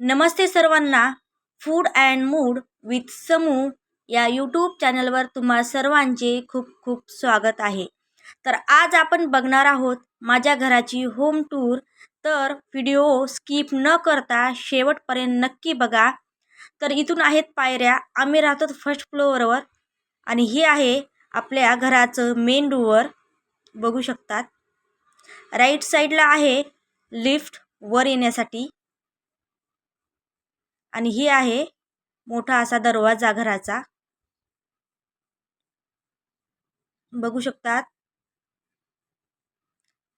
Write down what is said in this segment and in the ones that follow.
नमस्ते सर्वांना. Food and mood with Samu या YouTube चॅनलवर तुम्हा सर्वांचे खूप खूप स्वागत आहे. तर आज आपण बघणार आहोत माझ्या घराची होम टूर तर व्हिडिओ स्किप न करता शेवटपर्यंत नक्की बघा. तर इथून आहेत पायऱ्या. आम्ही राहतो फर्स्ट फ्लोअरवर आणि हे आहे आपल्या घराचं मेन डोअर बघू शकतात. राईट साईडला आहे लिफ्ट वर येण्यासाठी. आणि हे आहे मोठा असा दरवाजा घराचा. बघू शकतात?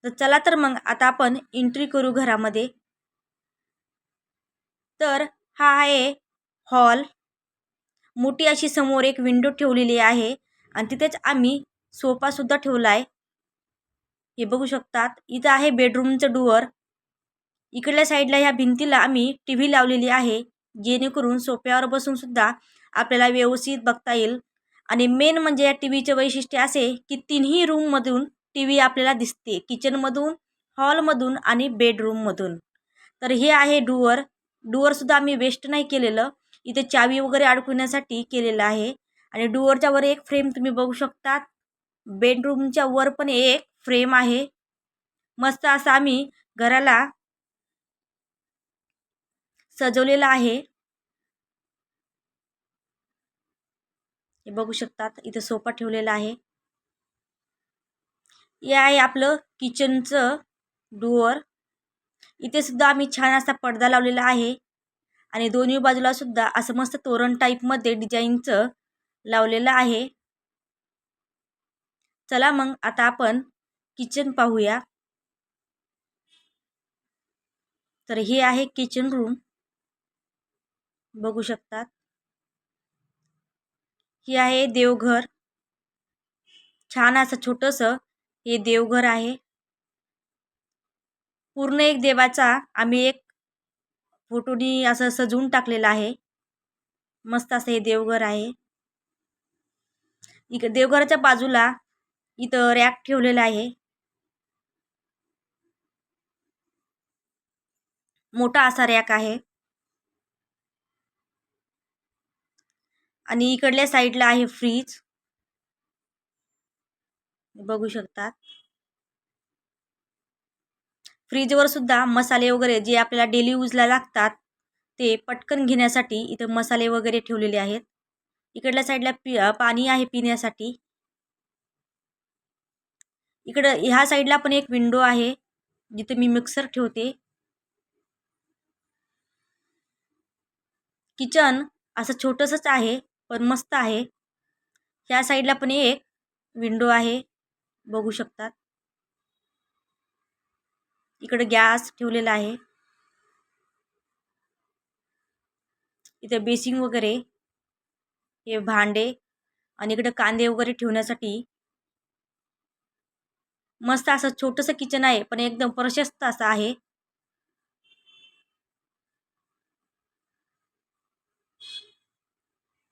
तर चला तर मग आता आपण एंट्री करू घरामध्ये. तर हा आहे हॉल मोठी अशी समोर एक विंडो ठेवलेली आहे आणि तिथेच आम्ही सोफासुद्धा ठेवला आहे हे बघू शकतात? इथं आहे बेडरूमचं डुअर इकडल्या साईडला ह्या भिंतीला आम्ही टी व्ही लावलेली आहे. जेणेकरून सोप्यावर बसून सुद्धा आपल्याला व्यवस्थित बघता येईल. आणि मेन म्हणजे या टी व्हीचे वैशिष्ट्य असे की तिन्ही रूममधून टी व्ही आपल्याला दिसते. किचनमधून हॉलमधून आणि बेडरूममधून तर हे आहे डुअर. डुअरसुद्धा आम्ही वेस्ट नाही केलेलं. इथे चावी वगैरे अडकवण्यासाठी केलेलं आहे. आणि डुअरच्या वर एक फ्रेम तुम्ही बघू शकता बेडरूमच्या वर पण एक फ्रेम आहे. मस्त असं आम्ही घराला सजवलेलं आहे. हे बघू शकतात. इथं सोफा ठेवलेला आहे. हे आहे आपलं किचनचं डुअर. इथे सुद्धा आम्ही छान असा पडदा लावलेला आहे. आणि दोन्ही बाजूला सुद्धा असं मस्त तोरण टाईपमध्ये डिझाईनचं लावलेलं आहे. चला मग आता आपण किचन पाहूया. तर हे आहे किचन रूम. बघू शकतात. ही आहे देवघर. छान असं छोटंसं हे देवघर आहे. पूर्ण एक देवाचा आम्ही एक फोटोनी असं सजवून टाकलेलं आहे. मस्त असं हे देवघर आहे. इक देवघराच्या बाजूला इथं रॅक ठेवलेला आहे. मोठा असा रॅक आहे. आणि इकडल्या साईडला आहे फ्रीज. बघू शकतात फ्रीजवर सुद्धा मसाले वगैरे जे आपल्याला डेली यूजला लागतात ते पटकन घेण्यासाठी इथं मसाले वगैरे ठेवलेले आहेत. इकडल्या साईडला पि पाणी आहे पिण्यासाठी. इकडं ह्या साईडला पण एक विंडो आहे जिथे मी मिक्सर ठेवते. किचन असं छोटंसंच आहे पण मस्त आहे. ह्या साईडला पण एक विंडो आहे. बघू शकतात. इकडे गॅस ठेवलेला आहे. इथे बेसिंग वगैरे हे भांडे आणि इकडे कांदे वगैरे ठेवण्यासाठी मस्त असं छोटंसं किचन आहे पण एकदम प्रशस्त असं आहे.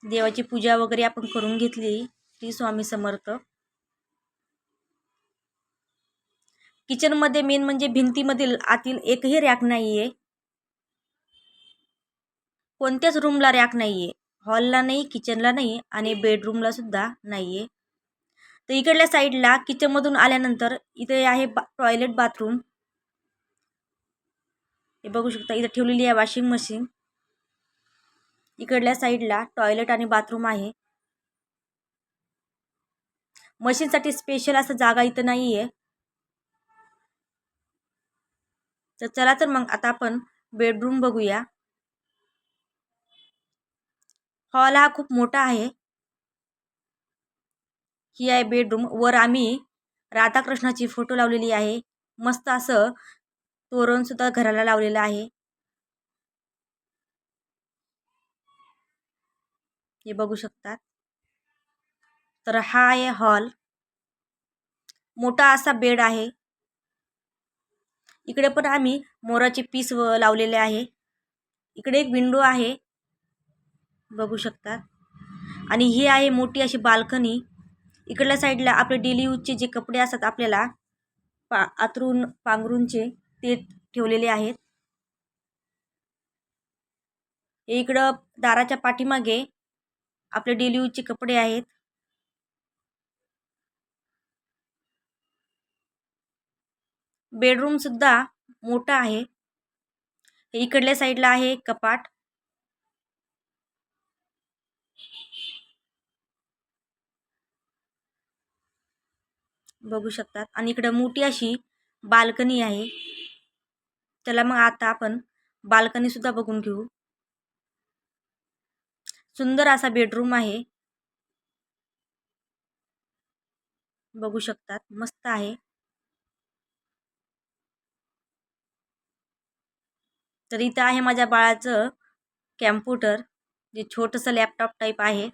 देवाची पूजा वगैरे आपण करून घेतली ती स्वामी समर्थ. किचनमध्ये मेन म्हणजे भिंतीमधील आतील एकही रॅक नाही आहे कोणत्याच रूमला रॅक नाही आहे हॉलला नाही किचनला नाही आणि बेडरूमला सुद्धा नाही आहे तर इकडल्या साईडला किचनमधून आल्यानंतर इथे आहे बा टॉयलेट बाथरूम हे बघू शकता इथं ठेवलेली आहे वॉशिंग मशीन इकडल्या साईडला टॉयलेट आणि बाथरूम आहे. मशीनसाठी स्पेशल असं जागा इथं नाही आहे तर चला तर मग आता आपण बेडरूम बघूया. हॉल हा खूप मोठा आहे. ही आहे बेडरूम वर आम्ही राधाकृष्णाची फोटो लावलेली आहे. मस्त असं तोरण सुद्धा घराला लावलेलं आहे. हे बघू शकतात. तर हा आहे हॉल. मोठा असा बेड आहे. इकडे पण आम्ही मोराचे पीस व लावलेले आहे. इकडे एक विंडो आहे. बघू शकतात आणि ही आहे मोठी अशी बाल्कनी. इकडल्या साईडला आपले डेली यूजचे जे कपडे असतात आपल्याला पा आतरून पांघरूनचे ते ठेवलेले आहेत. इकडं दाराच्या पाठीमागे आपले डेली यूजचे कपडे आहेत. बेडरूम सुद्धा मोठा आहे. इकडल्या साईडला आहे कपाट. बघू शकतात. आणि इकडे मोठी अशी बाल्कनी आहे. चला मग आता आपण बाल्कनी सुद्धा बघून घेऊ. सुंदर असा बेडरूम आहे. बघू शकतात मस्त आहे. तर इथं आहे माझ्या बाळाचं कॅम्प्युटर जे छोटंसं लॅपटॉप टाईप आहे.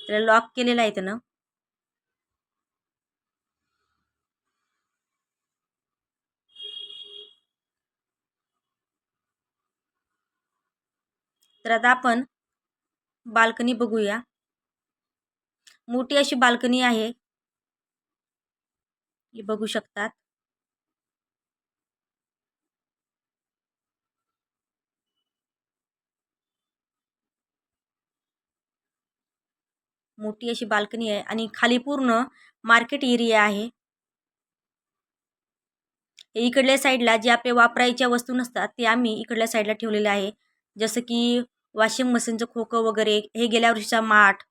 त्याला लॉक केलेलं आहे त्यानं. तर आता आपण बाल्कनी बघूया. मोठी अशी बाल्कनी आहे. बघू शकतात. मोठी अशी बाल्कनी आहे आणि खाली पूर्ण मार्केट एरिया आहे. इकडल्या साईडला जे आपले वापरायच्या वस्तू नसतात ते आम्ही इकडल्या साईडला ठेवलेले आहे. जसं की वॉशिंग मशीनचं खोकं वगैरे हे गेल्या वर्षीचा माठ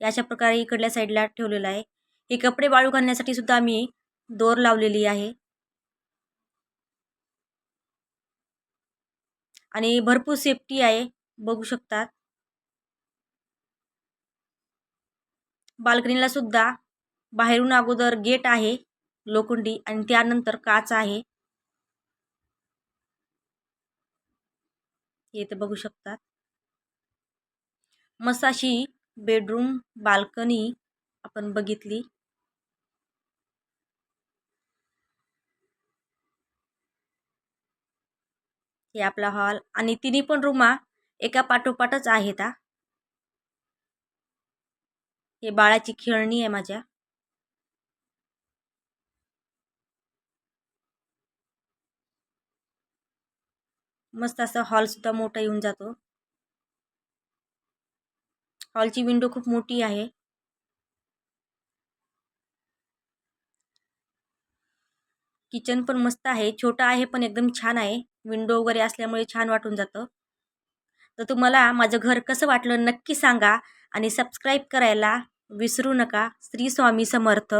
अशा प्रकारे इकडल्या साईडला ठेवलेलं आहे. हे कपडे वाळू घालण्यासाठी सुद्धा आम्ही दोर लावलेली आहे. आणि भरपूर सेफ्टी आहे बघू शकतात बाल्कनीला सुद्धा बाहेरून अगोदर गेट आहे लोखंडी आणि त्यानंतर काच आहे. हे इथे बघू शकतात. मसाशी बेडरूम बाल्कनी आपण बघितली. हे आपला हॉल आणि तिन्ही पण रूमा एका पाठोपाठच आहेत हा हे बाळाची खेळणी आहे माझ्या. मस्त असा हॉलसुद्धा मोठा येऊन जातो. हॉलची विंडो खूप मोठी आहे. किचन पण मस्त आहे. छोटा आहे पण एकदम छान आहे. विंडो वगैरे असल्यामुळे छान वाटून जातं. तर तुम्हाला माझं घर कसं वाटलं नक्की सांगा आणि सबस्क्राईब करायला विसरू नका. श्री स्वामी समर्थ.